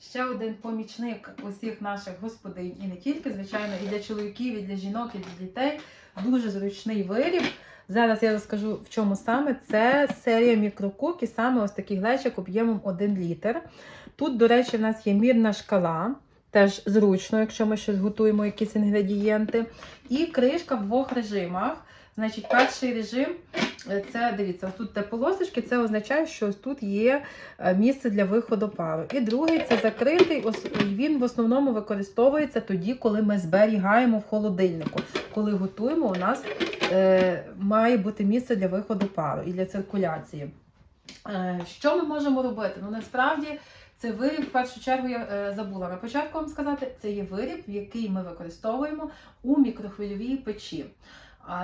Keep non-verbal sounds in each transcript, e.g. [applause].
ще один помічник усіх наших господинь, і не тільки, звичайно, і для чоловіків, і для жінок, і для дітей. Дуже зручний виріб. Зараз я розкажу, в чому саме. Це серія мікрокук і саме ось такий глечик об'ємом 1 літр. Тут, до речі, в нас є мірна шкала. Теж зручно, якщо ми щось готуємо, якісь інгредієнти. І кришка в двох режимах. Значить, перший режим е, це дивіться, тут те полосочки, це означає, що тут є е, місце для виходу пару. І другий це закритий. Він в основному використовується тоді, коли ми зберігаємо в холодильнику. Коли готуємо, у нас е, має бути місце для виходу пару і для циркуляції. Е, що ми можемо робити? Ну насправді. Це виріб, в першу чергу, я е, забула на початку вам сказати, це є виріб, який ми використовуємо у мікрохвильовій печі.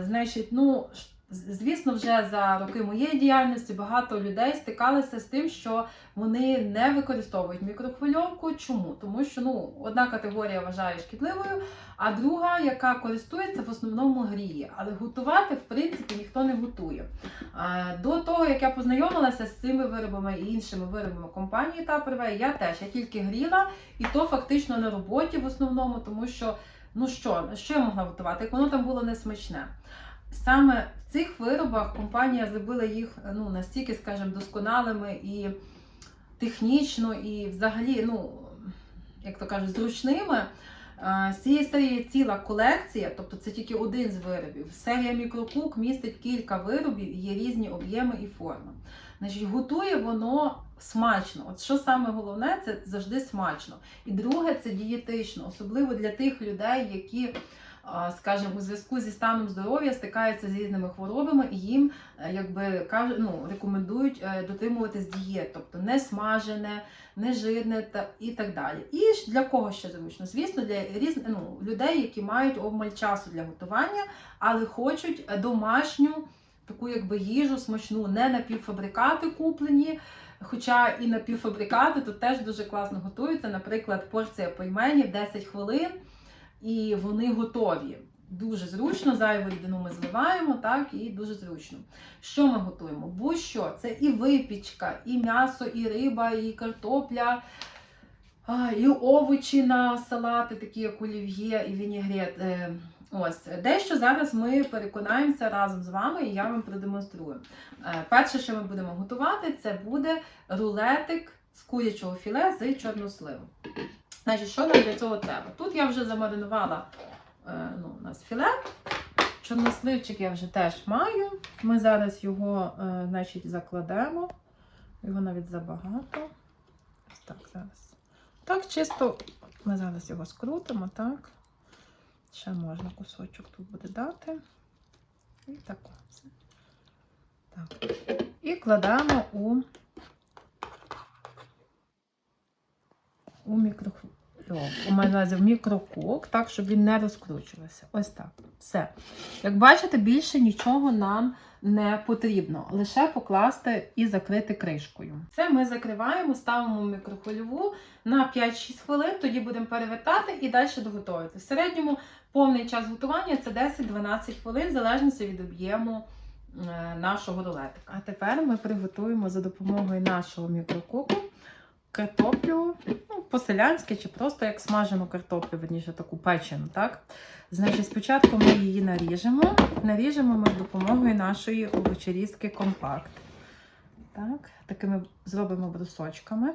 Значить, ну, звісно, вже за роки моєї діяльності багато людей стикалися з тим, що вони не використовують мікрохвильовку. Чому? Тому що ну, одна категорія вважає шкідливою, а друга, яка користується, в основному гріє. Але готувати, в принципі, ніхто не готує. До того, як я познайомилася з цими виробами і іншими виробами компанії Tupperware, я теж я тільки гріла, і то фактично на роботі в основному, тому що ну що, що я могла готувати, як воно там було несмачне. Саме в цих виробах компанія зробила їх ну, настільки, скажімо, досконалими і технічно, і взагалі, ну, як то кажуть, зручними. А, З цієї серії ціла колекція, тобто це тільки один з виробів. Серія мікрокук містить кілька виробів, є різні об'єми і форми. Значить, готує воно смачно. От що саме головне, це завжди смачно. І друге, це дієтично, особливо для тих людей, які, скажімо, у зв'язку зі станом здоров'я стикаються з різними хворобами, і їм е, якби ну, рекомендують е, дотримуватись дієт, тобто не смажене, не жирне та і так далі. І для кого ще зручно? Звісно, для різних ну, людей, які мають обмаль часу для готування, але хочуть домашню таку якби їжу смачну, не напівфабрикати куплені. Хоча і напівфабрикати тут теж дуже класно готуються. Наприклад, порція пельменів 10 хвилин, і вони готові. Дуже зручно, зайву рідину ми зливаємо, так, і дуже зручно. Що ми готуємо? Будь-що, це і випічка, і м'ясо, і риба, і картопля, і овочі на салати, такі як олів'є і вінігрет. Е, Ось дещо зараз ми переконаємося разом з вами, і я вам продемонструю. Е, Перше, що ми будемо готувати, це буде рулетик з курячого філе з чорносливом. Значить, що нам для цього треба? Тут я вже замаринувала е, ну, у нас філе. Чорносливчик я вже теж маю. Ми зараз його е, значить, закладемо. Його навіть забагато. Ось так зараз. Так, чисто ми зараз його скрутимо, так. Ще можна кусочок тут буде дати. І так. ось. Так. І кладемо у, у мікрохвильовку. У мене на в мікрокок, так, щоб він не розкручувався. Ось так. Все. Як бачите, більше нічого нам не потрібно. Лише покласти і закрити кришкою. Це ми закриваємо, ставимо мікрохвильову на 5-6 хвилин, тоді будемо перевертати і далі доготовити. В середньому повний час готування це 10-12 хвилин, в залежності від об'єму е, нашого рулетика. А тепер ми приготуємо за допомогою нашого мікрококу картоплю ну, по-селянськи чи просто як смажену картоплю, верніше таку печену. Так? Значить, спочатку ми її наріжемо. Наріжемо ми з допомогою нашої овочерізки компакт. Так, такими зробимо брусочками.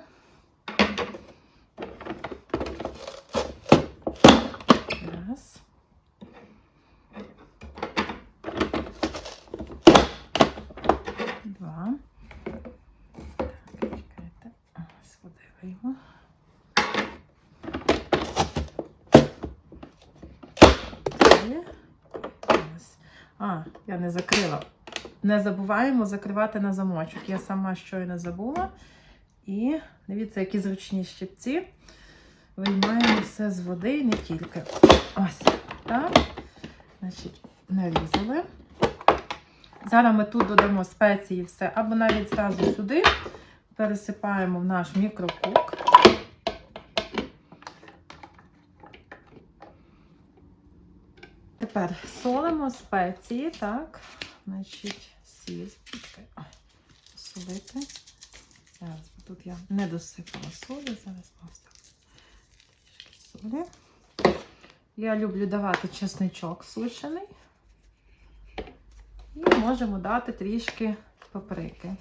Три. А, я не закрила. Не забуваємо закривати на замочок. Я сама щойно забула. І дивіться, які зручні щипці. Виймаємо все з води і не тільки. Ось. Так. Значить, нарізали. Зараз ми тут додамо спеції все, або навіть зразу сюди пересипаємо в наш мікрокук. Тепер солимо спеції, так. Значить, сіль. Солити. Зараз Тут я не досипала солі, зараз ось так. Солі. Я люблю давати чесничок сушений. І можемо дати трішки паприки.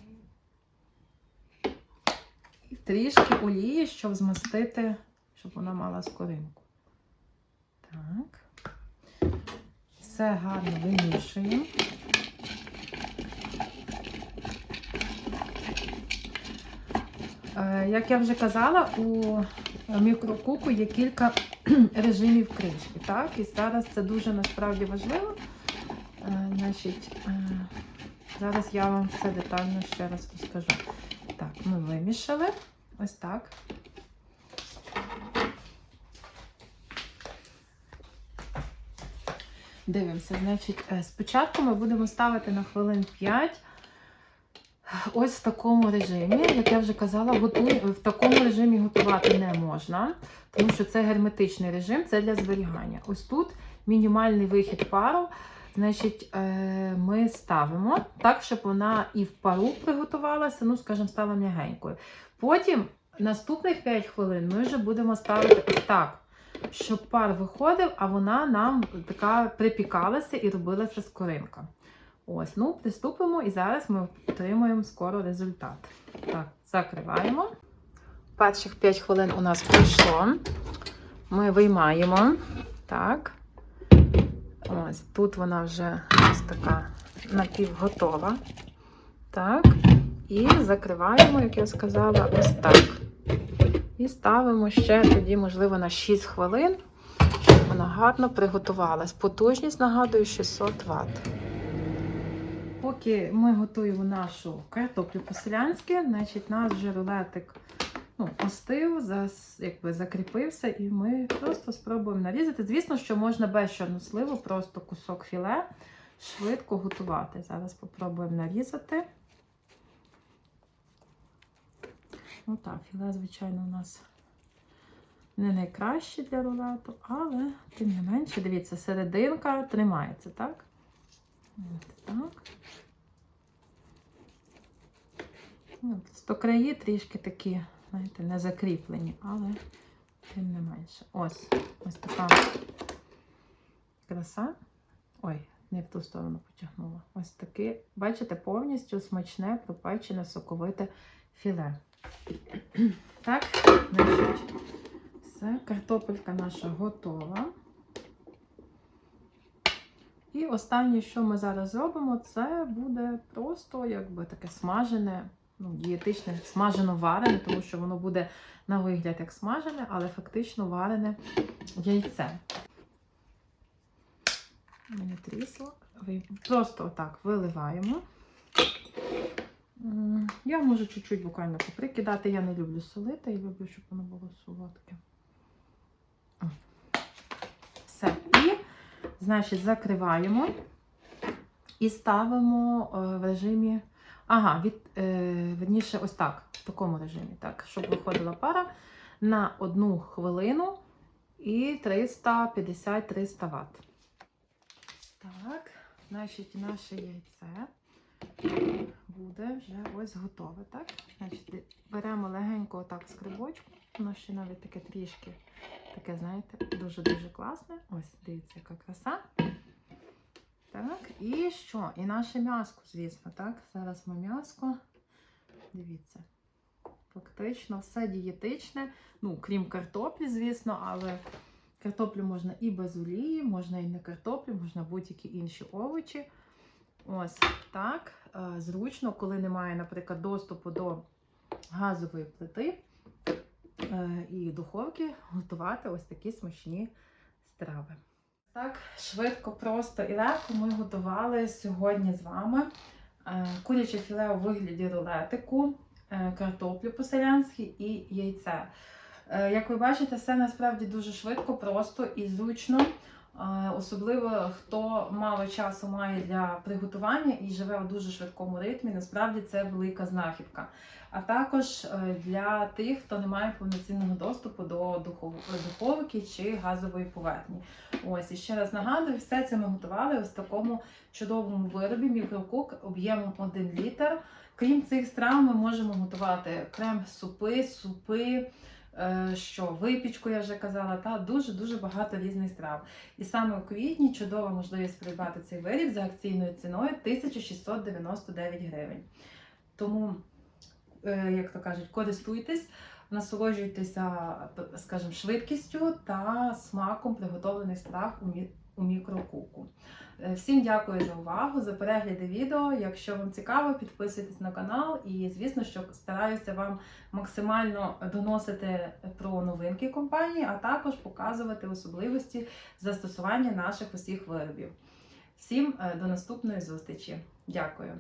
І трішки олії, щоб змастити, щоб вона мала скоринку. Так. Все гарно вимішуємо. Е, Як я вже казала, у мікрокуку є кілька [clears throat] режимів кришки. Так? І зараз це дуже насправді важливо. Е, Значить, е, зараз я вам все детально ще раз розкажу. Так, ми вимішали. Ось так. Дивимося, значить, е, спочатку ми будемо ставити на хвилин 5 ось в такому режимі. Як я вже казала, готуй, в такому режимі готувати не можна, тому що це герметичний режим, це для зберігання. Ось тут мінімальний вихід пару. Значить, е, ми ставимо так, щоб вона і в пару приготувалася, ну, скажімо, стала м'ягенькою. Потім наступних 5 хвилин ми вже будемо ставити ось так, щоб пар виходив, а вона нам така припікалася і робилася скоринка. Ось, ну, приступимо і зараз ми отримуємо скоро результат. Так, закриваємо. Перших 5 хвилин у нас пройшло. Ми виймаємо. Так. Ось тут вона вже ось така напівготова. Так. І закриваємо, як я сказала, ось так. І ставимо ще тоді, можливо, на 6 хвилин, щоб вона гарно приготувалась. Потужність, нагадую, 600 Вт. Поки ми готуємо нашу картоплю по-селянськи, значить наш вже рулетик ну, остив, зас, якби закріпився, і ми просто спробуємо нарізати. Звісно, що можна без чорносливу, просто кусок філе швидко готувати. Зараз спробуємо нарізати. Ну так, філе, звичайно, у нас не найкраще для рулету, але тим не менше, дивіться, серединка тримається, так? Так. Стокраї трішки такі, знаєте, не закріплені, але тим не менше. Ось ось така краса. Ой, не в ту сторону потягнула. Ось таке, бачите, повністю смачне, пропечене, соковите філе. Так, значить, все, картопелька наша готова. І останнє, що ми зараз зробимо, це буде просто якби таке смажене, ну, дієтичне, смажено варене, тому що воно буде на вигляд як смажене, але фактично варене яйце. У мене трісло. Просто отак виливаємо. Я можу чуть-чуть буквально поприкидати. Я не люблю солити і люблю, щоб воно було солодке. Все. І Значить, закриваємо і ставимо е, в режимі. Ага, від, е, верніше, ось так, в такому режимі, так, щоб виходила пара на одну хвилину і 350-300 Вт. Так, значить, наше яйце буде вже ось готове. так? Значить, беремо легенько отак скрибочку, воно ще навіть таке трішки Таке, знаєте, дуже-дуже класне. Ось, дивіться, яка краса. Так, і що? І наше м'яско, звісно, так? Зараз ми м'яско. Дивіться. Фактично все дієтичне. Ну, крім картоплі, звісно, але картоплю можна і без олії, можна і не картоплю, можна будь-які інші овочі. Ось так. Е, Зручно, коли немає, наприклад, доступу до газової плити е, і духовки готувати ось такі смачні страви. Так, швидко, просто і легко ми готували сьогодні з вами е, куряче філе у вигляді рулетику, картоплю по-селянськи і яйце. Як ви бачите, все насправді дуже швидко, просто і зручно. Е, Особливо хто мало часу має для приготування і живе у дуже швидкому ритмі, насправді це велика знахідка. А також е, для тих, хто не має повноцінного доступу до духов- духовки чи газової поверхні. Ось і ще раз нагадую, все це ми готували ось в такому чудовому виробі мікрокук об'ємом 1 літр. Крім цих страв, ми можемо готувати крем-супи, супи, е, що випічку, я вже казала, та дуже-дуже багато різних страв. І саме у квітні чудова можливість придбати цей виріб за акційною ціною 1699 гривень. Тому, е, як то кажуть, користуйтесь, насолоджуйтеся, скажімо, швидкістю та смаком приготовлених страв у у мікрокуку. Е, Всім дякую за увагу, за перегляди відео. Якщо вам цікаво, підписуйтесь на канал і, звісно, що стараюся вам максимально доносити про новинки компанії, а також показувати особливості застосування наших усіх виробів. Всім е, до наступної зустрічі. Дякую!